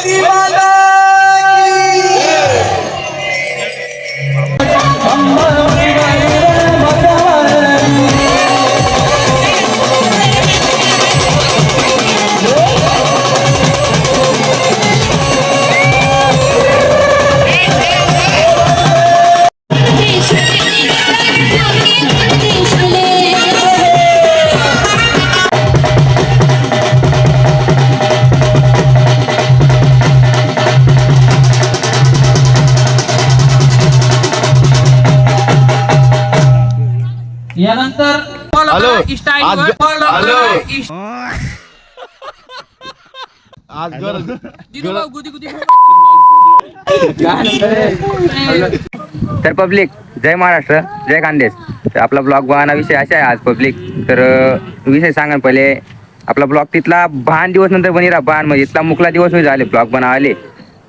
Hari style आज- hello. आज गरज तर पब्लिक जय महाराष्ट्र जय खानदेश तर आपला ब्लॉग बघाना विषय असा आहे आज पब्लिक. तर विषय सांगा ना पहिले आपला ब्लॉग तिथला बहान दिवस नंतर बनी राहा बहान म्हणजे इथला मुकला दिवस होई झाले ब्लॉग बनावले.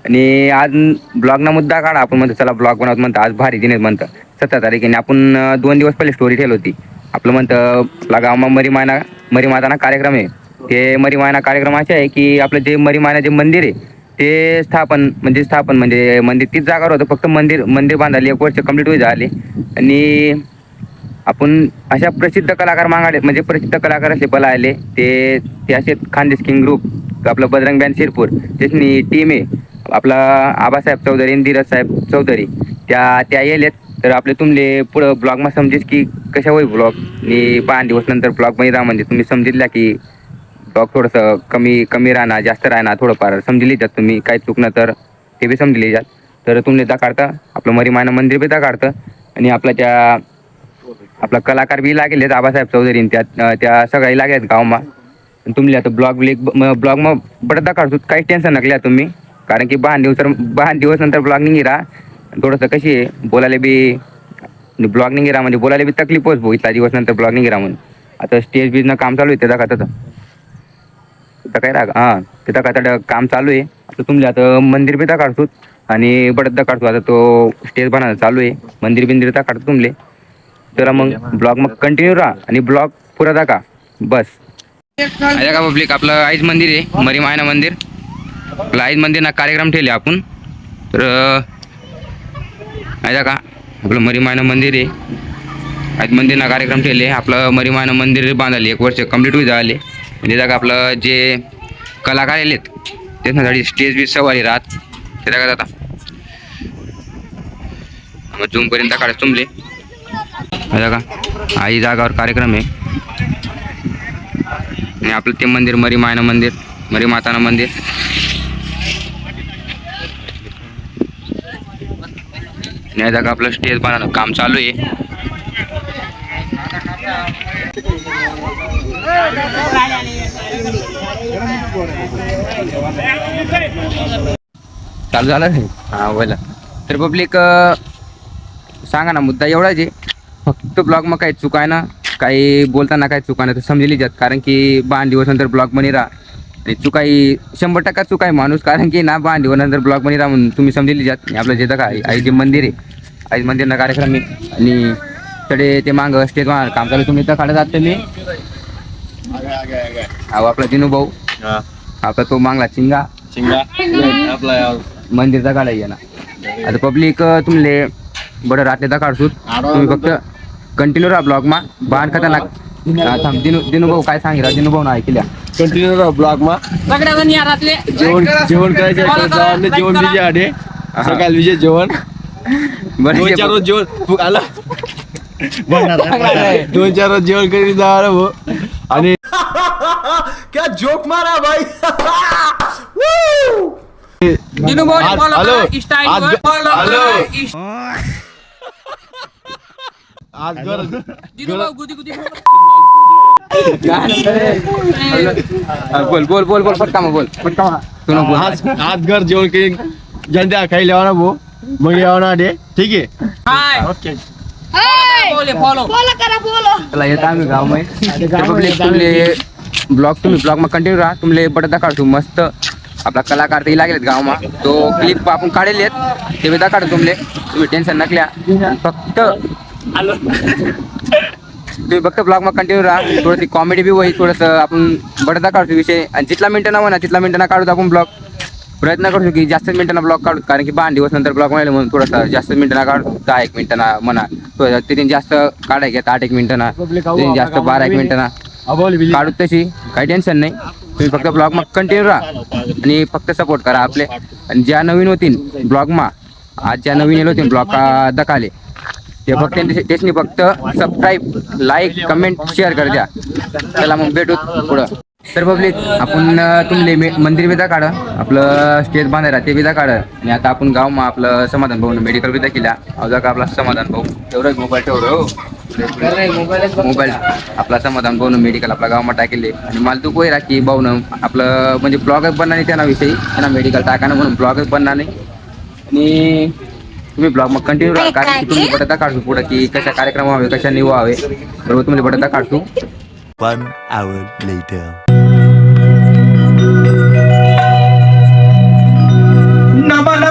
आणि आज ब्लॉगना मुद्दा काढा आपण म्हणतो चला ब्लॉग बनवत म्हणतो आज भारी दिन आहेत म्हणतं. सतरा तारखेने. आपण दोन दिवस पहिले स्टोरी ठेवली होती. आपलं म्हणतं आपला गावमा मरीमाना मरीमाताना कार्यक्रम आहे. ते मरीमायना कार्यक्रम असे आहे की आपलं जे मरीमायना जे मंदिर आहे ते स्थापन म्हणजे स्थापन म्हणजे मंदिर तीच जागावर होतं. फक्त मंदिर मंदिर बांधायला एक वर्ष कंप्लीट होई झाले. आणि आपण अशा प्रसिद्ध कलाकार मागाले म्हणजे प्रसिद्ध कलाकार असे बला आले ते ते असे खानदेश किंग ग्रुप आपलं बजरंग बँड शिरपूर त्याची टीम आहे. आपला आबासाहेब चौधरी धीरज साहेब चौधरी त्या त्या येलेत तर आपले तुमले पुढं ब्लॉगमा समजेस की कशा होईल ब्लॉग आणि पाच दिवस नंतर ब्लॉग राहा म्हणजे तुम्ही समजितला की ब्लॉग थोडंसं कमी कमी राहणार जास्त राहणार थोडंफार. समजली जात तुम्ही काय चुकणं तर ते बी समजले जात तर तुम्ही त्या काढतं आपलं मरीमाना मंदिर बी त्या काढतं. आणि आपल्या त्या आपला कलाकार बी लागेल आहेत आबासाहेब चौधरी त्यात त्या त्या सगळ्या लागेल गावमा. आणि तुम्ही आता ब्लॉग ब्लेक ब्लॉग मग बडदा काढतो काहीच टेन्शन नकल्या तुम्ही. कारण की बहा दिवस बहान दिवस नंतर ब्लॉग निघी राहा. थोडंसं कशी आहे बोलायला बी ब्लॉगिंग गिरा म्हणजे बोलायला बी तकलीफच भाऊ इतका दिवस नंतर ब्लॉगिंग गिरा म्हणून. आता स्टेज बिजनं काम चालू आहे त्याचा का तर तिथं काय राग हां तिथं काय काम चालू आहे. आता तुमले आता मंदिर बी काढतो आणि बडदा काढतो आता तो स्टेज बनायला चालू आहे. मंदिर बिंदिर तर काढतो तुमले तर मग ब्लॉग मग कंटिन्यू राहा आणि ब्लॉग पुरा दाखा बस. अरे का पब्लिक आपलं आईज मंदिर आहे मरी मायना मंदिर. आपलं आईज मंदिर ना कार्यक्रम ठेवले आपण. तर आहे का? आपलं मरीमायना मंदिर आहे. आज मंदिर ना कार्यक्रम ठेवले आपलं मरीमायना मंदिर बांधाले. एक वर्ष कंप्लीट होई झाले म्हणजे जागा आपलं जे कलाकार आलेत त्यांच्यासाठी स्टेज बी सवारी राहत ते जागा आता मग जूमपर्यंत काढायचं तुमले. जागा. आई जागावर कार्यक्रम आहे. आणि आपलं ते मंदिर मरीमायना मंदिर मरी माताना मंदिर. या जागा आपलं स्टेज बनवणं. काम चालू आहे. चालू झालं नाही हां? बोला. तर पब्लिक सांगा ना मुद्दा एवढाच आहे. फक्त ब्लॉग मग काही चुकाय ना? काही बोलताना काही चुका ना तर समजली जात कारण की बाण दिवस नंतर ब्लॉग बनी राहा. आणि चुकाई शंभर टक्का चुकाय माणूस कारण की ना दिवस नंतर ब्लॉग बनी राहा म्हणून तुम्ही समजली जात आपलं जे का आई जे मंदिर आहे आई मंदिरना कार्यक्रम आहे. आणि तडे ते मांग स्टेज काम चालू तुम्ही तर काढत आहात तुम्ही. अहो आपला दिनू भाऊ. आपला तो मागला चिंगा. शिंगा आपला मंदिरचा काढा ना आता पब्लिक तुमले बरं रात्रीचा काढसूत तुम्ही फक्त कंटिन्यू राहा ब्लॉग मा. बाण खतरनाक. थांब. दिनू दिनू भाऊ काय सांगितलं? दिनू भाऊ ना ऐकल्या. कंटिन्यू राहा ब्लॉग मा. जेवण जेवण करायचं आहे, जेवण जेवण विजय आडे. सकाळ विजय जेवण. दोन चार रोज जेवण. तू आला. दोन चार रोज जेवण करीत जा रे भाऊ. आणि क्या जोक मारा भाई. दिनू भाऊ आज- follow हॅलो. करा, आज- हॅलो. करा, आज गरज दिनू भाऊ गुदी गुदी. बोल बोल बोल बोल मग बोल. मग. तू नको. आज आज घर जेवण करी जनता खाई लेवा ना भाऊ मग यावं ना आडे ठीक आहे? हाय. ओके. बोले फॉलो बोला करा बोला. चला येत आम्ही गावमध्ये पब्लिक तुमले ब्लॉग तुम्ही ब्लॉग मा कंटिन्यू राहा. तुमले बडदा काढतो मस्त आपला कलाकार ते लागलेत गावमा. तो क्लिप आपण काढले ते बी काढतो तुमले तुम्ही टेन्शन नकल्या. फक्त तुम्ही फक्त ब्लॉग मा कंटिन्यू राहा. थोडीशी कॉमेडी बी होईल थोडंसं आपण बडदा काढतो विषय. आणि जितला मिनिटं ना म्हणा तिथला मिनिटं ना काढतो आपण ब्लॉग प्रयत्न करतो की जास्त मिनिटांना ब्लॉग काढू. कारण की बारा दिवस नंतर ब्लॉग मिळाले म्हणून थोडासा जास्त मिनिटांना काढतो दहा एक मिनिटांना म्हणा. तिथे जास्त काढाय घेत आठ एक मिनिटांना तिथे जास्त बारा एक मिनिटांना काढू तशी. काही टेन्शन नाही. तुम्ही फक्त ब्लॉग मग कंटिन्यू राहा. आणि फक्त सपोर्ट करा आपले. आणि ज्या नवीन होतील ब्लॉग मा आज ज्या नवीन येलो होतील ब्लॉग दकाले ते फक्त त्याच्यानी फक्त सबस्क्राईब लाईक कमेंट शेअर कर द्या. चला मग भेटू पुढं. तर पब्लिक आपण तुमले मंदिर विदा काढ. आपलं स्टेज बांधायला ते विदा काढ. आणि आता आपण गाव मग आपलं समाधान भाऊ मेडिकल विदा केल्या. अवजा का आपला समाधान भाऊ तेवढं मोबाईल ठेवलं मोबाईल आपला समाधान भाऊ मेडिकल आपला गावमा टाकेले. आणि मला तू कोय की भाऊ आपलं म्हणजे ब्लॉगच बनणार नाही त्यांना विषयी त्यांना मेडिकल टाकाना म्हणून ब्लॉगच बनणार नाही. आणि तुम्ही ब्लॉग मग कंटिन्यू राहा. कारण की तुम्ही बटाटा काढतो पुढे की कशा कार्यक्रम व्हावे कशा निवावे बरोबर तुम्ही बटाटा काढतो. One hour later. नमन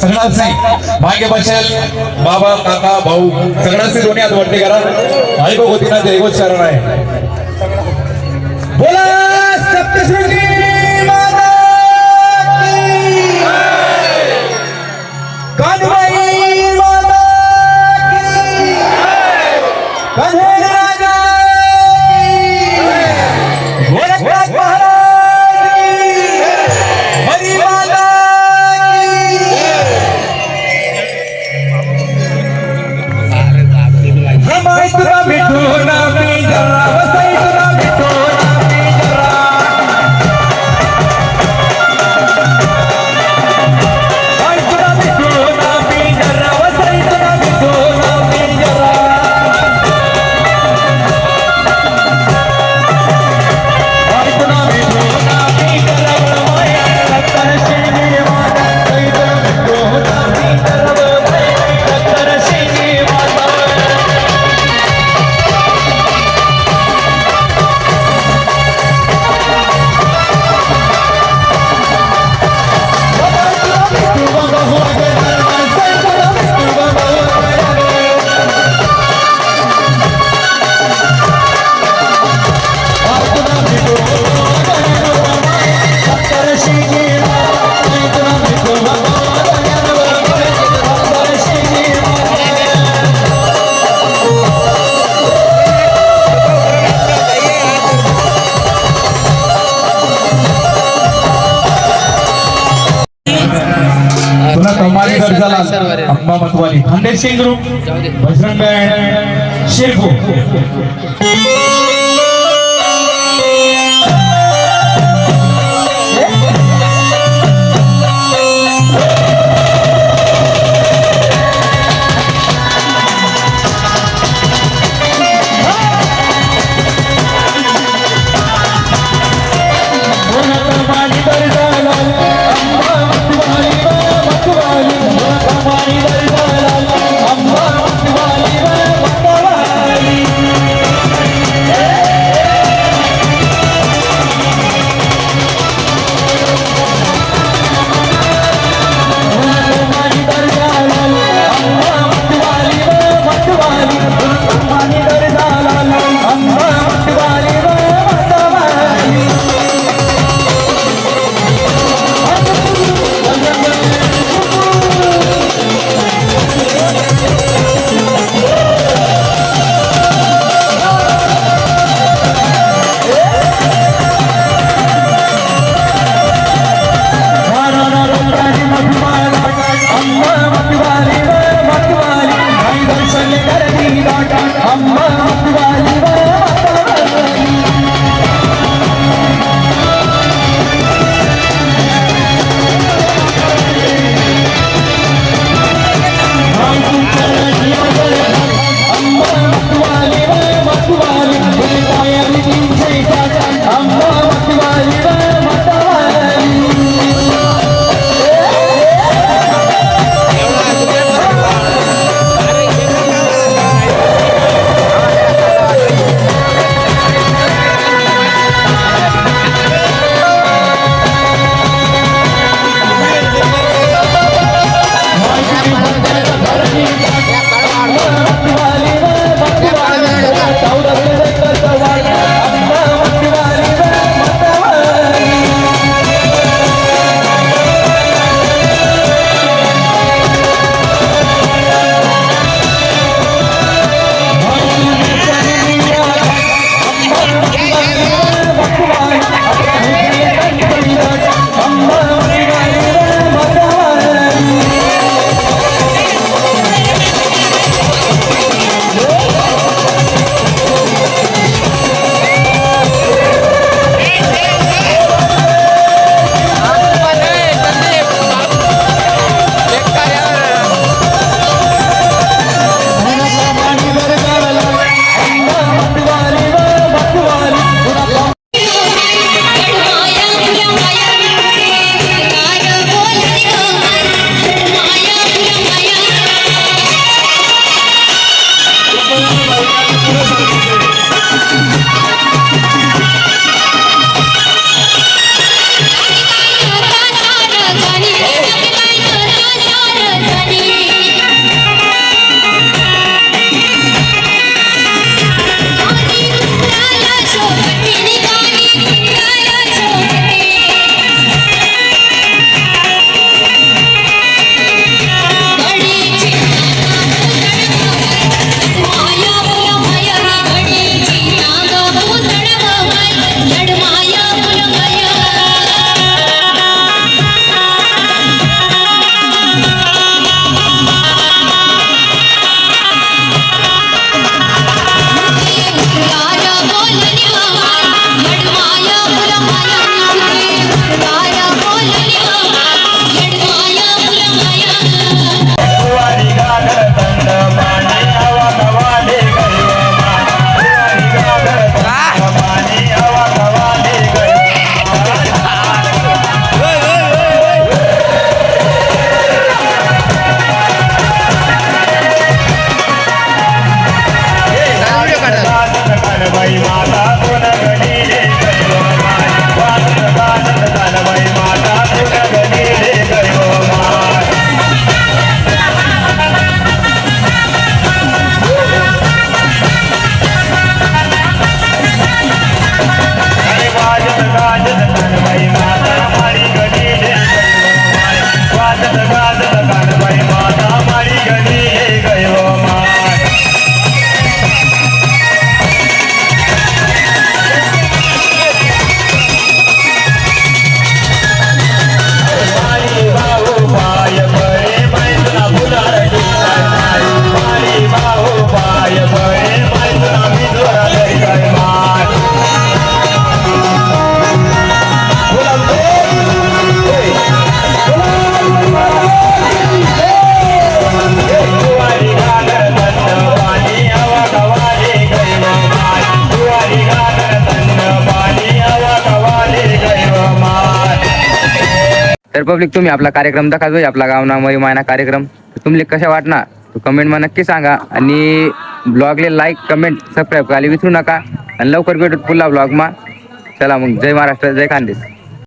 सगळ्यांचे मागे बसेल बाबा काका भाऊ सगळ्यांचे दोन्ही हात वाटते करा आई भगवतीना जयगोत शरण आहे बोला सप्तशृंगी माता की मतवाली खानदेश सिंग ग्रुप पब्लिक तुम्ही आपला कार्यक्रम दाखवतोय आपला गावना मरी मायना कार्यक्रम. तर तुम्ही कशा वाटणार? तो कमेंटમાં नक्की सांगा. आणि ब्लॉगले लाईक कमेंट सबस्क्राईब करायला विसरू नका. आणि लवकर भेटू पुन्हा ब्लॉगमा चला मग जय महाराष्ट्र जय खानदेश